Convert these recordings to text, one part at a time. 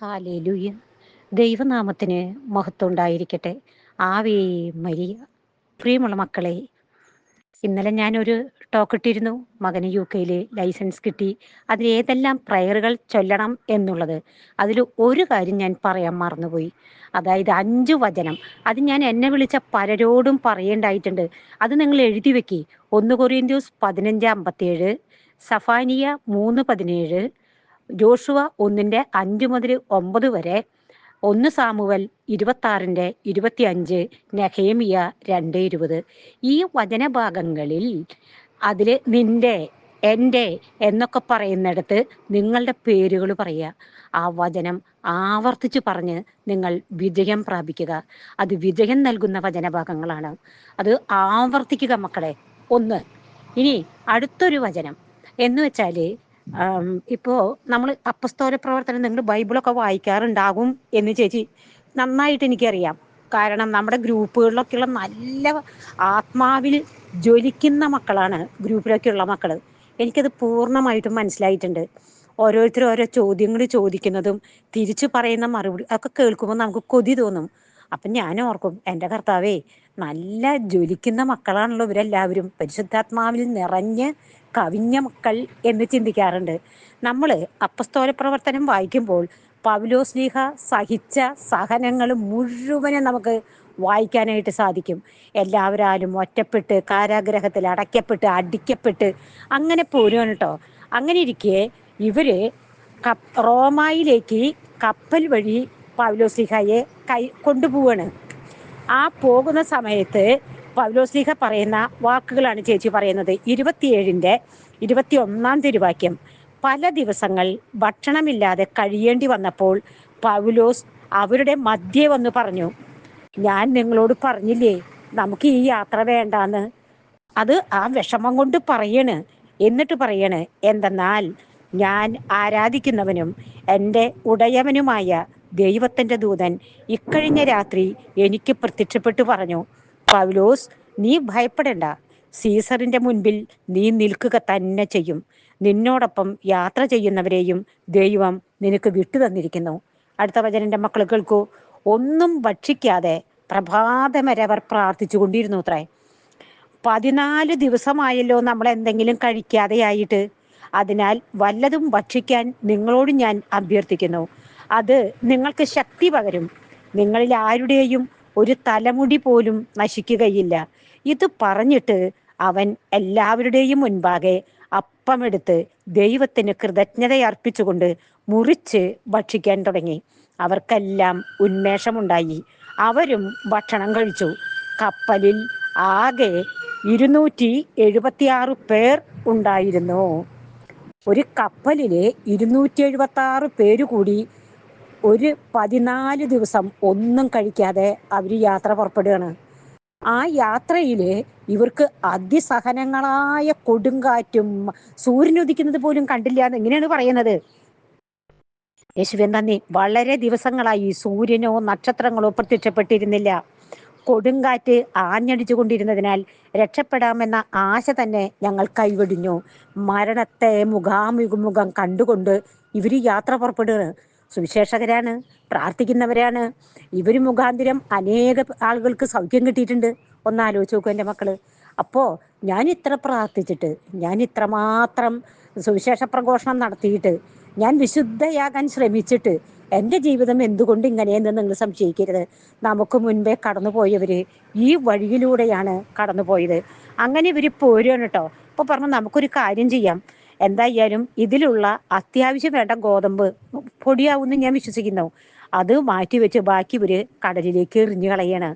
Hallelujah. ദൈവനാമത്തിന് മഹത്വം ഉണ്ടായിരിക്കട്ടെ ആവേ മരിയ. പ്രിയമുള്ള മക്കളെ ഇന്നലെ ഞാനൊരു ടോക്ക് ഇട്ടിരുന്നു. മകന് യു കെയിൽ ലൈസൻസ് കിട്ടി. അതിൽ ഏതെല്ലാം പ്രയറുകൾ ചൊല്ലണം എന്നുള്ളത്. അതിൽ ഒരു കാര്യം ഞാൻ പറയാൻ മറന്നുപോയി. അതായത് അഞ്ചു വചനം. അത് ഞാൻ എന്നെ വിളിച്ച പലരോടും പറയേണ്ടായിട്ടുണ്ട്. അത് നിങ്ങൾ എഴുതി വെക്കി. ഒന്ന് കൊറിയൻ ദിവസ് പതിനഞ്ച് അമ്പത്തിയേഴ് സഫാനിയ മൂന്ന് പതിനേഴ് ജോഷുവ ഒന്നിന്റെ അഞ്ച് മുതൽ ഒമ്പത് വരെ ഒന്ന് സാമുവൽ ഇരുപത്തി ഇരുപത്തി അഞ്ച് നഹേമിയ രണ്ട് ഇരുപത്. ഈ വചനഭാഗങ്ങളിൽ അതിൽ നിന്റെ എന്റെ എന്നൊക്കെ പറയുന്നിടത്ത് നിങ്ങളുടെ പേരുകൾ പറയുക. ആ വചനം ആവർത്തിച്ച് പറഞ്ഞ് നിങ്ങൾ വിജയം പ്രാപിക്കുക. അത് വിജയം നൽകുന്ന വചനഭാഗങ്ങളാണ്. അത് ആവർത്തിക്കുക മക്കളെ ഒന്ന്. ഇനി അടുത്തൊരു വചനം. എന്ന് വെച്ചാൽ ഇപ്പോ നമ്മൾ അപ്പസ്തോല പ്രവർത്തനം നിങ്ങൾ ബൈബിളൊക്കെ വായിക്കാറുണ്ടാകും എന്ന് ചേച്ചി നന്നായിട്ട് എനിക്കറിയാം. കാരണം നമ്മുടെ ഗ്രൂപ്പുകളിലൊക്കെയുള്ള നല്ല ആത്മാവിൽ ജ്വലിക്കുന്ന മക്കളാണ് ഗ്രൂപ്പിലൊക്കെയുള്ള മക്കൾ എനിക്കത് പൂർണമായിട്ടും മനസ്സിലായിട്ടുണ്ട്. ഓരോരുത്തരും ഓരോ ചോദ്യങ്ങൾ ചോദിക്കുന്നതും തിരിച്ചു പറയുന്ന മറുപടി ഒക്കെ കേൾക്കുമ്പോൾ നമുക്ക് കൊതി തോന്നും. അപ്പം ഞാൻ ഓർക്കും എന്റെ കർത്താവേ നല്ല ജ്വലിക്കുന്ന മക്കളാണല്ലോ ഇവരെല്ലാവരും. പരിശുദ്ധാത്മാവിൽ നിറഞ്ഞ് കവിഞ്ഞ മക്കൾ എന്ന് ചിന്തിക്കാറുണ്ട്. നമ്മൾ അപ്പസ്തോല പ്രവർത്തനം വായിക്കുമ്പോൾ പൗലോസ്ലീഹ സഹിച്ച സഹനങ്ങൾ മുഴുവനും നമുക്ക് വായിക്കാനായിട്ട് സാധിക്കും. എല്ലാവരാലും ഒറ്റപ്പെട്ട് കാരാഗ്രഹത്തിൽ അടയ്ക്കപ്പെട്ട് അടിക്കപ്പെട്ട് അങ്ങനെ പോരുവാണ് കേട്ടോ അങ്ങനെ ഇരിക്കെ ഇവർ റോമായിലേക്ക് കപ്പൽ വഴി പൗലോസ്ലിഹയെ കൈ കൊണ്ടുപോവാണ്. ആ പോകുന്ന സമയത്ത് പൗലോസ്ലിഹ പറയുന്ന വാക്കുകളാണ് ചേച്ചി പറയുന്നത്. ഇരുപത്തിയേഴിന്റെ ഇരുപത്തി ഒന്നാം തിരുവാക്യം. പല ദിവസങ്ങൾ ഭക്ഷണമില്ലാതെ കഴിയേണ്ടി വന്നപ്പോൾ പൗലോസ് അവരുടെ മധ്യേ വന്ന് പറഞ്ഞു ഞാൻ നിങ്ങളോട് പറഞ്ഞില്ലേ നമുക്ക് ഈ യാത്ര വേണ്ടാന്ന്. അത് ആ വിഷമം കൊണ്ട് പറയണ്. എന്നിട്ട് പറയണ് എന്തെന്നാൽ ഞാൻ ആരാധിക്കുന്നവനും എന്റെ ഉടയവനുമായ ദൈവത്തിന്റെ ദൂതൻ ഇക്കഴിഞ്ഞ രാത്രി എനിക്ക് പ്രത്യക്ഷപ്പെട്ടു പറഞ്ഞു. പൗലോസ് നീ ഭയപ്പെടേണ്ട. സീസറിന്റെ മുൻപിൽ നീ നിൽക്കുക തന്നെ ചെയ്യും. നിന്നോടൊപ്പം യാത്ര ചെയ്യുന്നവരെയും ദൈവം നിനക്ക് വിട്ടു തന്നിരിക്കുന്നു. അടുത്ത വചനന്റെ മക്കൾ കേൾക്കൂ. ഒന്നും ഭക്ഷിക്കാതെ പ്രഭാതം വരെ അവർ പ്രാർത്ഥിച്ചു കൊണ്ടിരുന്നു അത്രേ. പതിനാല് ദിവസമായല്ലോ നമ്മൾ എന്തെങ്കിലും കഴിക്കാതെയായിട്ട്. അതിനാൽ വല്ലതും ഭക്ഷിക്കാൻ നിങ്ങളോട് ഞാൻ അഭ്യർത്ഥിക്കുന്നു. അത് നിങ്ങൾക്ക് ശക്തി പകരും. നിങ്ങളിൽ ആരുടെയും ഒരു തലമുടി പോലും നശിക്കുകയില്ല. ഇത് പറഞ്ഞിട്ട് അവൻ എല്ലാവരുടെയും മുൻപാകെ അപ്പമെടുത്ത് ദൈവത്തിന് കൃതജ്ഞതയർപ്പിച്ചുകൊണ്ട് മുറിച്ച് ഭക്ഷിക്കാൻ തുടങ്ങി. അവർക്കെല്ലാം ഉന്മേഷമുണ്ടായി. അവരും ഭക്ഷണം കഴിച്ചു. കപ്പലിൽ ആകെ ഇരുന്നൂറ്റി എഴുപത്തിയാറ് പേർ ഉണ്ടായിരുന്നു. ഒരു കപ്പലിലെ ഇരുന്നൂറ്റി എഴുപത്തി ആറ് പേര് കൂടി ഒരു പതിനാല് ദിവസം ഒന്നും കഴിക്കാതെ അവർ യാത്ര പുറപ്പെടുകയാണ്. ആ യാത്രയിൽ ഇവർക്ക് അതിസഹനങ്ങളായ കൊടുങ്കാറ്റും സൂര്യൻ ഉദിക്കുന്നത് പോലും കണ്ടില്ല എന്ന് എങ്ങനെയാണ് പറയുന്നത്? യേശുവൻ നന്ദി. വളരെ ദിവസങ്ങളായി സൂര്യനോ നക്ഷത്രങ്ങളോ പ്രത്യക്ഷപ്പെട്ടിരുന്നില്ല. കൊടുങ്കാറ്റ് ആഞ്ഞടിച്ചു കൊണ്ടിരുന്നതിനാൽ രക്ഷപ്പെടാമെന്ന ആശ തന്നെ ഞങ്ങൾ കൈവടിഞ്ഞു. മരണത്തെ മുഖാമുഖം കണ്ടുകൊണ്ട് ഇവർ യാത്ര പുറപ്പെടുകയാണ്. സുവിശേഷകരാണ് പ്രാർത്ഥിക്കുന്നവരാണ്. ഇവർ മുഖാന്തിരം അനേക ആളുകൾക്ക് സൗഖ്യം കിട്ടിയിട്ടുണ്ട്. ഒന്ന് ആലോചിച്ച് നോക്കൂ എന്റെ മക്കൾ. അപ്പോൾ ഞാൻ ഇത്ര പ്രാർത്ഥിച്ചിട്ട് ഞാൻ ഇത്രമാത്രം സുവിശേഷ പ്രഘോഷണം നടത്തിയിട്ട് ഞാൻ വിശുദ്ധയാകാൻ ശ്രമിച്ചിട്ട് എന്റെ ജീവിതം എന്തുകൊണ്ട് ഇങ്ങനെയെന്ന് നിങ്ങൾ സംശയിക്കരുത്. നമുക്ക് മുൻപേ കടന്നുപോയവര് ഈ വഴിയിലൂടെയാണ് കടന്നുപോയത്. അങ്ങനെ ഇവർ പോരുകയാണ് കേട്ടോ അപ്പോൾ പറഞ്ഞു നമുക്കൊരു കാര്യം ചെയ്യാം. എന്തായാലും ഇതിലുള്ള അത്യാവശ്യം വേണ്ട ഗോതമ്പ് പൊടിയാവുമെന്ന് ഞാൻ വിശ്വസിക്കുന്നു. അത് മാറ്റി വെച്ച് ബാക്കി ഇവർ കടലിലേക്ക് എറിഞ്ഞു കളയാണ്.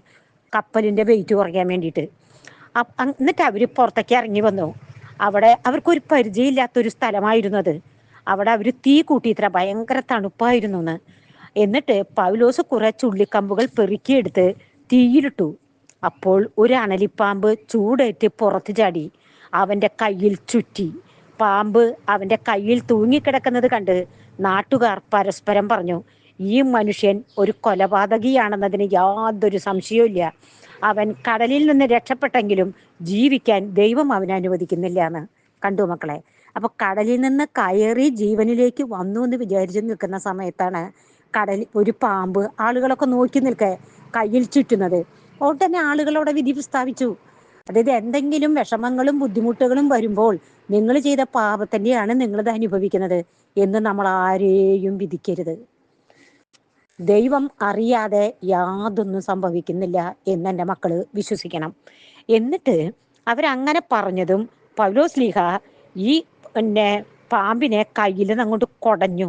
കപ്പലിന്റെ വെയിറ്റ് കുറയ്ക്കാൻ വേണ്ടിയിട്ട്. എന്നിട്ട് അവർ പുറത്തേക്ക് ഇറങ്ങി വന്നു. അവിടെ അവർക്കൊരു പരിചയമില്ലാത്തൊരു സ്ഥലമായിരുന്നു അത്. അവിടെ അവർ തീ കൂട്ടിയിത്ര ഭയങ്കര തണുപ്പായിരുന്നു എന്ന് എന്നിട്ട് പൗലോസ് കുറെ ചുള്ളിക്കമ്പുകൾ പെറുക്കിയെടുത്ത് തീയിലിട്ടു. അപ്പോൾ ഒരു അണലിപ്പാമ്പ് ചൂടേറ്റ് പുറത്തു ചാടി. അവന്റെ കയ്യിൽ ചുറ്റി. പാമ്പ് അവന്റെ കയ്യിൽ തൂങ്ങിക്കിടക്കുന്നത് കണ്ട് നാട്ടുകാർ പരസ്പരം പറഞ്ഞു ഈ മനുഷ്യൻ ഒരു കൊലപാതകിയാണെന്നതിന് യാതൊരു സംശയവും അവൻ കടലിൽ നിന്ന് രക്ഷപ്പെട്ടെങ്കിലും ജീവിക്കാൻ ദൈവം അവനെ അനുവദിക്കുന്നില്ല എന്ന്. കണ്ടു മക്കളെ. അപ്പൊ കടലിൽ നിന്ന് കയറി ജീവനിലേക്ക് വന്നു എന്ന് വിചാരിച്ചു നിൽക്കുന്ന സമയത്താണ് കടൽ ഒരു പാമ്പ് ആളുകളൊക്കെ നോക്കി നിൽക്കെ കയ്യിൽ ചുറ്റുന്നത്. ഉടനെ ആളുകളോടെ വിധി പ്രസ്താവിച്ചു. അതായത് എന്തെങ്കിലും വിഷമങ്ങളും ബുദ്ധിമുട്ടുകളും വരുമ്പോൾ നിങ്ങൾ ചെയ്ത പാപത്തിന്റെയാണ് നിങ്ങളിത് അനുഭവിക്കുന്നത് എന്ന് നമ്മൾ ആരെയും വിധിക്കരുത്. ദൈവം അറിയാതെ യാതൊന്നും സംഭവിക്കുന്നില്ല എന്ന് എന്റെ മക്കൾ വിശ്വസിക്കണം. എന്നിട്ട് അവരങ്ങനെ പറഞ്ഞതും പൗലോസ് ലീഹ ഈ പിന്നെ പാമ്പിനെ കയ്യിൽ അങ്ങോട്ട് കുടഞ്ഞു.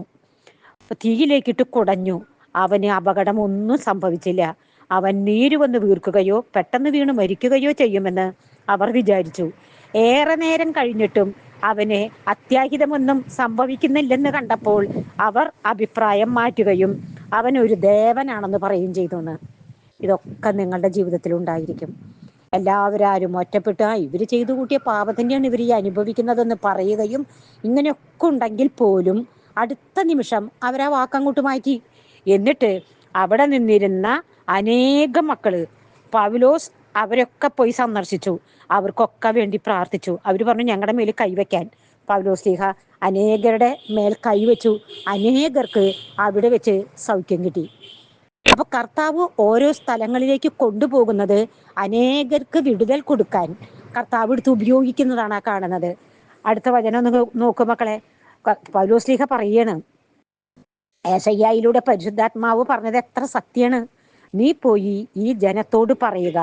തീയിലേക്കിട്ട് കുടഞ്ഞു. അവന് അപകടം ഒന്നും സംഭവിച്ചില്ല. അവൻ നീര് വന്ന് വീർക്കുകയോ പെട്ടെന്ന് വീണ് മരിക്കുകയോ ചെയ്യുമെന്ന് അവർ വിചാരിച്ചു. ഏറെ നേരം കഴിഞ്ഞിട്ടും അവന് അത്യാഹിതമൊന്നും സംഭവിക്കുന്നില്ലെന്ന് കണ്ടപ്പോൾ അവർ അഭിപ്രായം മാറ്റുകയും അവൻ ഒരു ദേവനാണെന്ന് പറയുകയും ചെയ്തു എന്ന് ഇതൊക്കെ നിങ്ങളുടെ ജീവിതത്തിൽ ഉണ്ടായിരിക്കും. എല്ലാവരും ഒറ്റപ്പെട്ട് ആ ഇവർ ചെയ്തു കൂട്ടിയ പാപത്തിന്റെയാണ് ഇവർ ഈ അനുഭവിക്കുന്നതെന്ന് പറയുകയും ഇങ്ങനെയൊക്കെ ഉണ്ടെങ്കിൽ പോലും അടുത്ത നിമിഷം അവരാ വാക്കങ്ങോട്ട് മാറ്റി. എന്നിട്ട് അവിടെ നിന്നിരുന്ന അനേകം മക്കൾ പൗലോസ് അവരൊക്കെ പോയി സന്ദർശിച്ചു. അവർക്കൊക്കെ വേണ്ടി പ്രാർത്ഥിച്ചു. അവർ പറഞ്ഞു ഞങ്ങളുടെ മേൽ കൈവയ്ക്കാൻ പൗലോസ് സ്ലീഹ അനേകരുടെ മേൽ കൈവച്ചു അനേകർക്ക് അവിടെ വെച്ച് സൗഖ്യം കിട്ടി. അപ്പൊ കർത്താവ് ഓരോ സ്ഥലങ്ങളിലേക്ക് കൊണ്ടുപോകുന്നത് അനേകർക്ക് വിടുതൽ കൊടുക്കാൻ കർത്താവ് എടുത്ത് ഉപയോഗിക്കുന്നതാണ് ആ കാണുന്നത്. അടുത്ത വചനം ഒന്ന് നോക്കൂ മക്കളെ. പൗലോസ് സ്ലീഹ പറയാണ് ഏശയ്യായിലൂടെ പരിശുദ്ധാത്മാവ് പറഞ്ഞത് എത്ര സത്യാണ് നീ പോയി ഈ ജനത്തോട് പറയുക.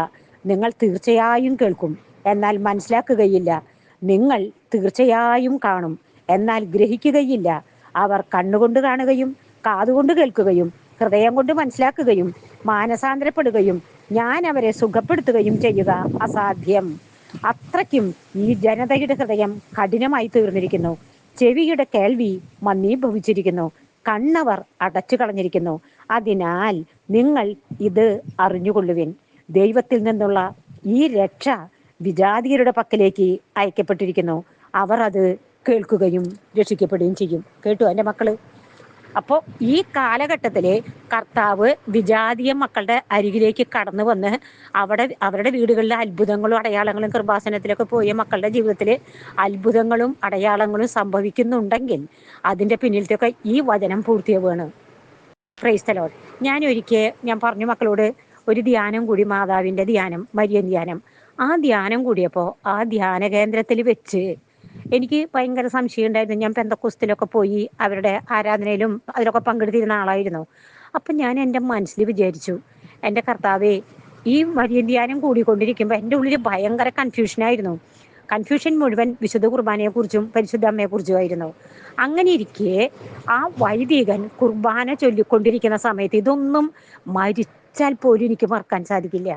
നിങ്ങൾ തീർച്ചയായും കേൾക്കും. എന്നാൽ മനസ്സിലാക്കുകയില്ല. നിങ്ങൾ തീർച്ചയായും കാണും. എന്നാൽ ഗ്രഹിക്കുകയില്ല. അവർ കണ്ണുകൊണ്ട് കാണുകയും കാതുകൊണ്ട് കേൾക്കുകയും ഹൃദയം കൊണ്ട് മനസ്സിലാക്കുകയും മാനസാന്തരപ്പെടുകയും ഞാൻ അവരെ സുഖപ്പെടുത്തുകയും ചെയ്യുക അസാധ്യം. അത്രയ്ക്കും ഈ ജനതയുടെ ഹൃദയം കഠിനമായി തീർന്നിരിക്കുന്നു. ചെവിയുടെ കേൾവി മന്ദീഭവിച്ചിരിക്കുന്നു. കണ്ണവർ അടച്ചു കളഞ്ഞിരിക്കുന്നു അതിനാൽ നിങ്ങൾ ഇത് അറിഞ്ഞുകൊള്ളുവിൻ. ദൈവത്തിൽ നിന്നുള്ള ഈ രക്ഷ വിജാതിയരുടെ പക്കലേക്ക് അയക്കപ്പെട്ടിരിക്കുന്നു. അവർ അത് കേൾക്കുകയും രക്ഷിക്കപ്പെടുകയും ചെയ്യും. കേട്ടു എന്റെ മക്കൾ? അപ്പോൾ ഈ കാലഘട്ടത്തിലെ കർത്താവ് വിജാതീയ മക്കളുടെ അരികിലേക്ക് കടന്നു വന്ന് അവിടെ അവരുടെ വീടുകളിലെ അത്ഭുതങ്ങളും അടയാളങ്ങളും കൃപാസനത്തിലൊക്കെ പോയ മക്കളുടെ ജീവിതത്തിൽ അത്ഭുതങ്ങളും അടയാളങ്ങളും സംഭവിക്കുന്നുണ്ടെങ്കിൽ അതിന്റെ പിന്നിലത്തൊക്കെ ഈ വചനം പൂർത്തിയാവുകയാണ്. ക്രൈസ്തലോട് ഞാൻ ഒരിക്കൽ ഞാൻ പറഞ്ഞു മക്കളോട് ഒരു ധ്യാനം കൂടി മാതാവിന്റെ ധ്യാനം മരിയൻ ധ്യാനം. ആ ധ്യാനം കൂടിയപ്പോൾ ആ ധ്യാന കേന്ദ്രത്തിൽ വെച്ച് എനിക്ക് ഭയങ്കര സംശയം ഉണ്ടായിരുന്നു. ഞാൻ പെന്തക്കുസ്തിലൊക്കെ പോയി അവരുടെ ആരാധനയിലും അതിലൊക്കെ പങ്കെടുത്തിരുന്ന ആളായിരുന്നു. അപ്പം ഞാൻ എന്റെ മനസ്സിൽ വിചാരിച്ചു എന്റെ കർത്താവേ ഈ മരിയൻ ധ്യാനം കൂടിക്കൊണ്ടിരിക്കുമ്പോൾ എന്റെ ഉള്ളിൽ ഭയങ്കര കൺഫ്യൂഷൻ ആയിരുന്നു. കൺഫ്യൂഷൻ മുഴുവൻ വിശുദ്ധ കുർബാനയെക്കുറിച്ചും പരിശുദ്ധ അമ്മയെക്കുറിച്ചുമായിരുന്നു അങ്ങനെ ഇരിക്കെ ആ വൈദികൻ കുർബാന ചൊല്ലിക്കൊണ്ടിരിക്കുന്ന സമയത്ത് ഇതൊന്നും മരിച്ചാൽ പോലും എനിക്ക് മറക്കാൻ സാധിക്കില്ല.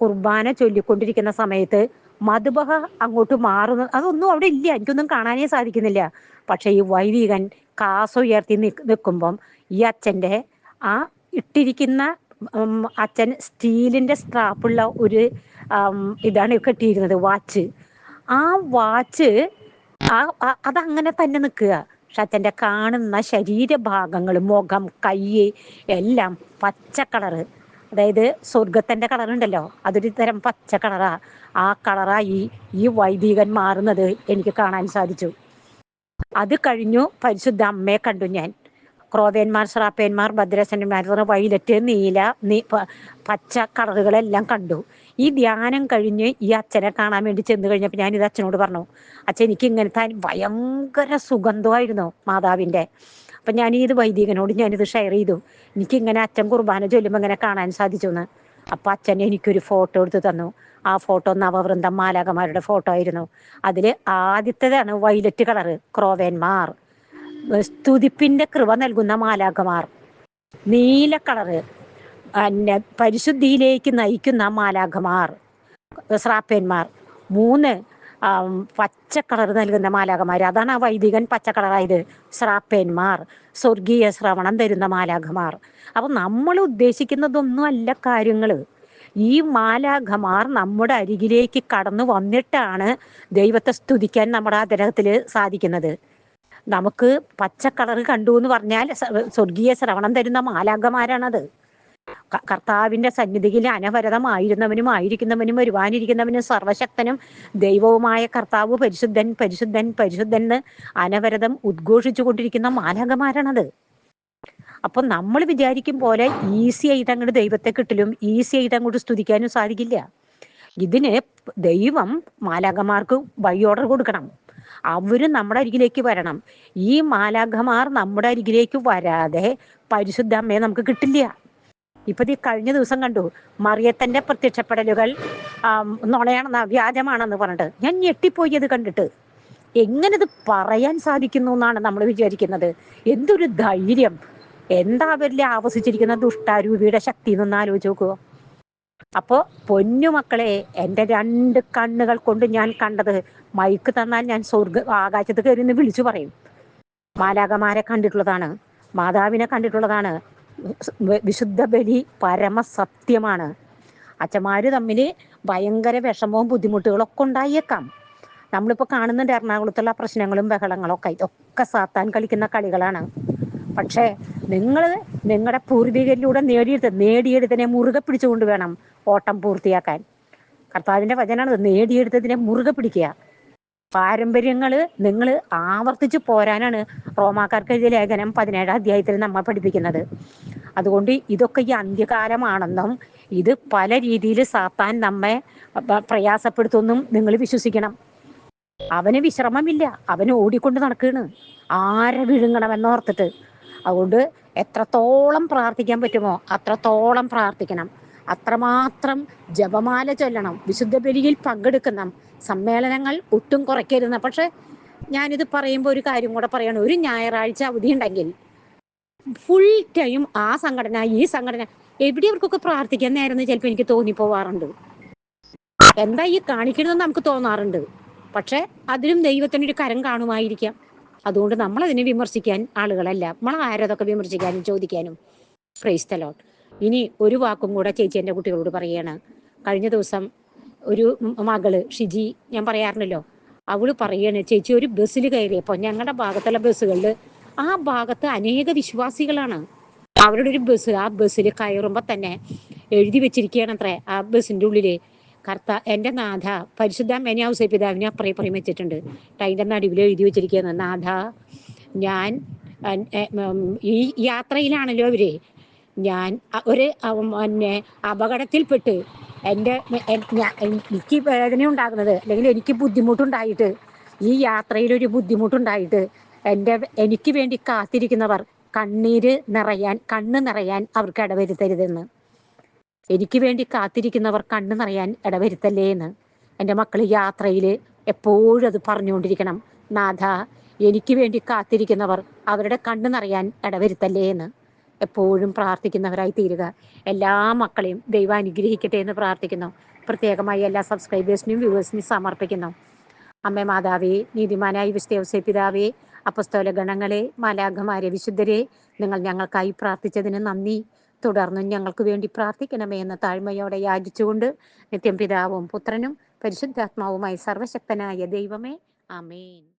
കുർബാന ചൊല്ലിക്കൊണ്ടിരിക്കുന്ന സമയത്ത് മധുബഹ അങ്ങോട്ട് മാറുന്ന അതൊന്നും അവിടെ ഇല്ല. എനിക്കൊന്നും കാണാനേ സാധിക്കുന്നില്ല. പക്ഷെ ഈ വൈദികൻ കാസുയർത്തി നിൽക്കുമ്പം ഈ അച്ഛന്റെ ആ ഇട്ടിരിക്കുന്ന അച്ഛൻ സ്റ്റീലിന്റെ സ്ട്രാപ്പുള്ള ഒരു ഇതാണ് കെട്ടിയിരുന്നത് വാച്ച്. ആ വാച്ച് ആ അതങ്ങനെ തന്നെ നിൽക്കുക. പക്ഷെ അച്ഛന്റെ കാണുന്ന ശരീരഭാഗങ്ങൾ മുഖം കൈ എല്ലാം പച്ച കളറ്. അതായത് സ്വർഗത്തിന്റെ കളർ ഉണ്ടല്ലോ. അതൊരു തരം പച്ച കളറാ ആ. കളറായി ഈ വൈദികൻ മാറുന്നത് എനിക്ക് കാണാൻ സാധിച്ചു. അത് കഴിഞ്ഞു പരിശുദ്ധ അമ്മയെ കണ്ടു ഞാൻ. ക്രോവേന്മാർ ശ്രാപ്പേന്മാർ ഭദ്രസന്മാർ വൈലറ്റ് നീല നീ പച്ച കളറുകളെല്ലാം കണ്ടു. ഈ ധ്യാനം കഴിഞ്ഞ് ഈ അച്ഛനെ കാണാൻ വേണ്ടി ചെന്ന് കഴിഞ്ഞപ്പോൾ ഞാൻ ഇത് അച്ഛനോട് പറഞ്ഞു അച്ഛൻ എനിക്ക് ഇങ്ങനത്തെ ഭയങ്കര സുഗന്ധമായിരുന്നു മാതാവിന്റെ. അപ്പം ഞാൻ ഇത് വൈദികനോട് ഞാനിത് ഷെയർ ചെയ്തു. എനിക്കിങ്ങനെ അച്ഛൻ കുർബാന ചൊല്ലുമ്പോൾ ഇങ്ങനെ കാണാൻ സാധിച്ചു എന്ന് അപ്പം അച്ഛൻ എനിക്കൊരു ഫോട്ടോ എടുത്ത് തന്നു. ആ ഫോട്ടോ നവവൃന്ദം മാലാകമാരുടെ ഫോട്ടോ ആയിരുന്നു. അതിൽ ആദ്യത്തേതാണ് വൈലറ്റ് കളറ് ക്രോവേന്മാർ. സ്തുതിപ്പിന്റെ കൃപ നൽകുന്ന മാലാകമാർ നീല കളറ് പിന്നെ പരിശുദ്ധിയിലേക്ക് നയിക്കുന്ന മാലാകമാർ സ്രാപ്പേന്മാർ മൂന്ന് പച്ച കളർ നൽകുന്ന മാലാഖമാർ അതാണ് ആ വൈദികൻ പച്ച കളറായത് ശ്രാപ്പന്മാർ സ്വർഗീയ ശ്രവണം തരുന്ന മാലാഖമാർ. അപ്പൊ നമ്മൾ ഉദ്ദേശിക്കുന്നതൊന്നും അല്ല കാര്യങ്ങൾ ഈ മാലാഖമാർ നമ്മുടെ അരികിലേക്ക് കടന്നു വന്നിട്ടാണ് ദൈവത്തെ സ്തുതിക്കാൻ നമ്മുടെ ആഗ്രഹത്തിൽ സാധിക്കുന്നത്. നമുക്ക് പച്ച കളർ കണ്ടു എന്ന് പറഞ്ഞാൽ സ്വർഗീയ ശ്രവണം തരുന്ന മാലാഖമാരാണത്. കർത്താവിന്റെ സന്നിധിയിൽ അനവരതമായിരുന്നവനും ആയിരിക്കുന്നവനും വരുവാനിരിക്കുന്നവനും സർവശക്തനും ദൈവവുമായ കർത്താവ് പരിശുദ്ധൻ പരിശുദ്ധൻ പരിശുദ്ധൻ എന്ന് അനവരതം ഉദ്ഘോഷിച്ചു കൊണ്ടിരിക്കുന്ന മാലകമാരാണത് അപ്പൊ നമ്മൾ വിചാരിക്കും പോലെ ഈസി ആയിട്ട് അങ്ങോട്ട് ദൈവത്തെ കിട്ടലും ഈസി ആയിട്ട് അങ്ങോട്ട് സ്തുതിക്കാനും സാധിക്കില്ല. ഇതിന് ദൈവം മാലാഖമാർക്ക് ബൈ ഓർഡർ കൊടുക്കണം. അവർ നമ്മുടെ അരികിലേക്ക് വരണം. ഈ മാലാഖമാർ നമ്മുടെ അരികിലേക്ക് വരാതെ പരിശുദ്ധ അമ്മയെ നമുക്ക് കിട്ടില്ല. ഇപ്പൊ ഈ കഴിഞ്ഞ ദിവസം കണ്ടു. മറിയത്തന്റെ പ്രത്യക്ഷപ്പെടലുകൾ നുണയാണെന്ന വ്യാജമാണെന്ന് പറഞ്ഞിട്ട്. ഞാൻ ഞെട്ടിപ്പോയി അത് കണ്ടിട്ട്. എങ്ങനെ ഇത് പറയാൻ സാധിക്കുന്നു എന്നാണ് നമ്മൾ വിചാരിക്കുന്നത്. എന്തൊരു ധൈര്യം. എന്താ അവരിൽ ആവസിച്ചിരിക്കുന്ന ദുഷ്ടാരൂപിയുടെ ശക്തി എന്നൊന്ന് ആലോചിച്ച് നോക്കുക അപ്പോ പൊന്നുമക്കളെ എന്റെ രണ്ട് കണ്ണുകൾ കൊണ്ട് ഞാൻ കണ്ടത് മൈക്ക് തന്നാൽ ഞാൻ സ്വർഗ ആകാശത്ത് കയറി വിളിച്ചു പറയും. മാലാകമാരെ കണ്ടിട്ടുള്ളതാണ് മാതാവിനെ കണ്ടിട്ടുള്ളതാണ് വിശുദ്ധ ബലി പരമസത്യമാണ്. അച്ഛന്മാര് തമ്മിൽ ഭയങ്കര വിഷമവും ബുദ്ധിമുട്ടുകളൊക്കെ ഉണ്ടായേക്കാം. നമ്മളിപ്പോൾ കാണുന്നുണ്ട് എറണാകുളത്തുള്ള പ്രശ്നങ്ങളും ബഹളങ്ങളും ഒക്കെ ഇതൊക്കെ സാത്താൻ കളിക്കുന്ന കളികളാണ്. പക്ഷേ നിങ്ങൾ നിങ്ങളുടെ പൂർവികരിലൂടെ നേടിയെടുത്ത് നേടിയെടുത്തതിനെ മുറുകെ പിടിച്ചുകൊണ്ട് വേണം ഓട്ടം പൂർത്തിയാക്കാൻ. കർത്താവിന്റെ വചനാണ് നേടിയെടുത്തതിനെ മുറുകെ പിടിക്കുക. പാരമ്പര്യങ്ങൾ നിങ്ങൾ ആവർത്തിച്ച് പോരാനാണ് റോമാക്കാർക്ക് എഴുതിയ ലേഖനം പതിനേഴാം അധ്യായത്തിൽ നമ്മൾ പഠിപ്പിക്കുന്നത്. അതുകൊണ്ട് ഇതൊക്കെ ഈ അന്ത്യകാലമാണെന്നും ഇത് പല രീതിയിൽ സാത്താൻ നമ്മെ പ്രയാസപ്പെടുത്തുമെന്നും നിങ്ങൾ വിശ്വസിക്കണം. അവന് വിശ്രമമില്ല അവന് ഓടിക്കൊണ്ട് നടക്കുകയാണ് ആരെ വിഴുങ്ങണമെന്നോർത്തിട്ട്. അതുകൊണ്ട് എത്രത്തോളം പ്രാർത്ഥിക്കാൻ പറ്റുമോ അത്രത്തോളം പ്രാർത്ഥിക്കണം. അത്രമാത്രം ജപമാല ചൊല്ലണം. വിശുദ്ധ ബലിയിൽ പങ്കെടുക്കണം. സമ്മേളനങ്ങൾ ഒട്ടും കുറയ്ക്കരുന്ന പക്ഷെ ഞാനിത് പറയുമ്പോൾ ഒരു കാര്യം കൂടെ പറയണം. ഒരു ഞായറാഴ്ച അവധി ഉണ്ടെങ്കിൽ ഫുൾ ടൈം ആ സംഘടന ഈ സംഘടന എവിടെ അവർക്കൊക്കെ പ്രാർത്ഥിക്കാൻ നേരം ചിലപ്പോൾ എനിക്ക് തോന്നിപ്പോവാറുണ്ട്. എന്താ ഈ കാണിക്കണമെന്ന് നമുക്ക് തോന്നാറുണ്ട്. പക്ഷെ അതിലും ദൈവത്തിനൊരു കരം കാണുമായിരിക്കാം. അതുകൊണ്ട് നമ്മൾ അതിനെ വിമർശിക്കാൻ ആളുകളല്ല. നമ്മൾ ആരതൊക്കെ വിമർശിക്കാനും ചോദിക്കാനും? പ്രൈസ് ഇനി ഒരു വാക്കും കൂടെ ചേച്ചി എന്റെ കുട്ടികളോട് പറയാണ്. കഴിഞ്ഞ ദിവസം ഒരു മകൾ ഷിജി ഞാൻ പറയാറുണ്ടല്ലോ. അവൾ പറയാണ് ചേച്ചി ഒരു ബസ്സിൽ കയറിയപ്പോൾ ഞങ്ങളുടെ ഭാഗത്തുള്ള ബസ്സുകളിൽ ആ ഭാഗത്ത് അനേക വിശ്വാസികളാണ്. അവരുടെ ഒരു ബസ് ആ ബസ്സിൽ കയറുമ്പോൾ തന്നെ എഴുതി വെച്ചിരിക്കുകയാണ് അത്രേ ആ ബസ്സിന്റെ ഉള്ളിൽ. കർത്ത എന്റെ നാഥ പരിശുദ്ധ മെനിയാവുസ പിതാവിനെ അപ്പറേ പറയും വെച്ചിട്ടുണ്ട്. ടൈന്റെ നടുവിൽ എഴുതി വെച്ചിരിക്കുകയാണ് നാഥ ഞാൻ ഈ യാത്രയിലാണല്ലോ അവർ. ഞാൻ ഒരു പിന്നെ അപകടത്തിൽപ്പെട്ട് എന്റെ എനിക്ക് വേദന ഉണ്ടാകുന്നത് അല്ലെങ്കിൽ എനിക്ക് ബുദ്ധിമുട്ടുണ്ടായിട്ട് ഈ യാത്രയിൽ ഒരു ബുദ്ധിമുട്ടുണ്ടായിട്ട് എന്റെ എനിക്ക് വേണ്ടി കാത്തിരിക്കുന്നവർ കണ്ണീര് നിറയാൻ കണ്ണ് നിറയാൻ അവർക്ക് ഇടവരുത്തരുതെന്ന്. എനിക്ക് വേണ്ടി കാത്തിരിക്കുന്നവർ കണ്ണ് നിറയാൻ ഇടവരുത്തല്ലേ എന്ന് എന്റെ മക്കൾ യാത്രയിൽ എപ്പോഴും അത് പറഞ്ഞുകൊണ്ടിരിക്കണം. നാഥ എനിക്ക് വേണ്ടി കാത്തിരിക്കുന്നവർ അവരുടെ കണ്ണ് നിറയാൻ ഇടവരുത്തല്ലേ എന്ന്. എപ്പോഴും പ്രാർത്ഥിക്കുന്നവരായി തീരുക എല്ലാ മക്കളെയും ദൈവം അനുഗ്രഹിക്കട്ടെ എന്ന് പ്രാർത്ഥിക്കുന്നു. പ്രത്യേകമായി എല്ലാ സബ്സ്ക്രൈബേഴ്സിനും വ്യൂവേഴ്സിനും സമർപ്പിക്കുന്നു. അമ്മ മാതാവേ നീതിമാനായി വിശ്വസേ പിതാവേ അപ്പസ്തോല ഗണങ്ങളെ മാലാഖമാരെ വിശുദ്ധരെ നിങ്ങൾ ഞങ്ങൾക്കായി പ്രാർത്ഥിച്ചതിന് നന്ദി. തുടർന്നും ഞങ്ങൾക്ക് വേണ്ടി പ്രാർത്ഥിക്കണമേ എന്ന താഴ്മയോടെ യാചിച്ചുകൊണ്ട് നിത്യം പിതാവും പുത്രനും പരിശുദ്ധാത്മാവുമായി സർവശക്തനായ ദൈവമേ ആമേൻ.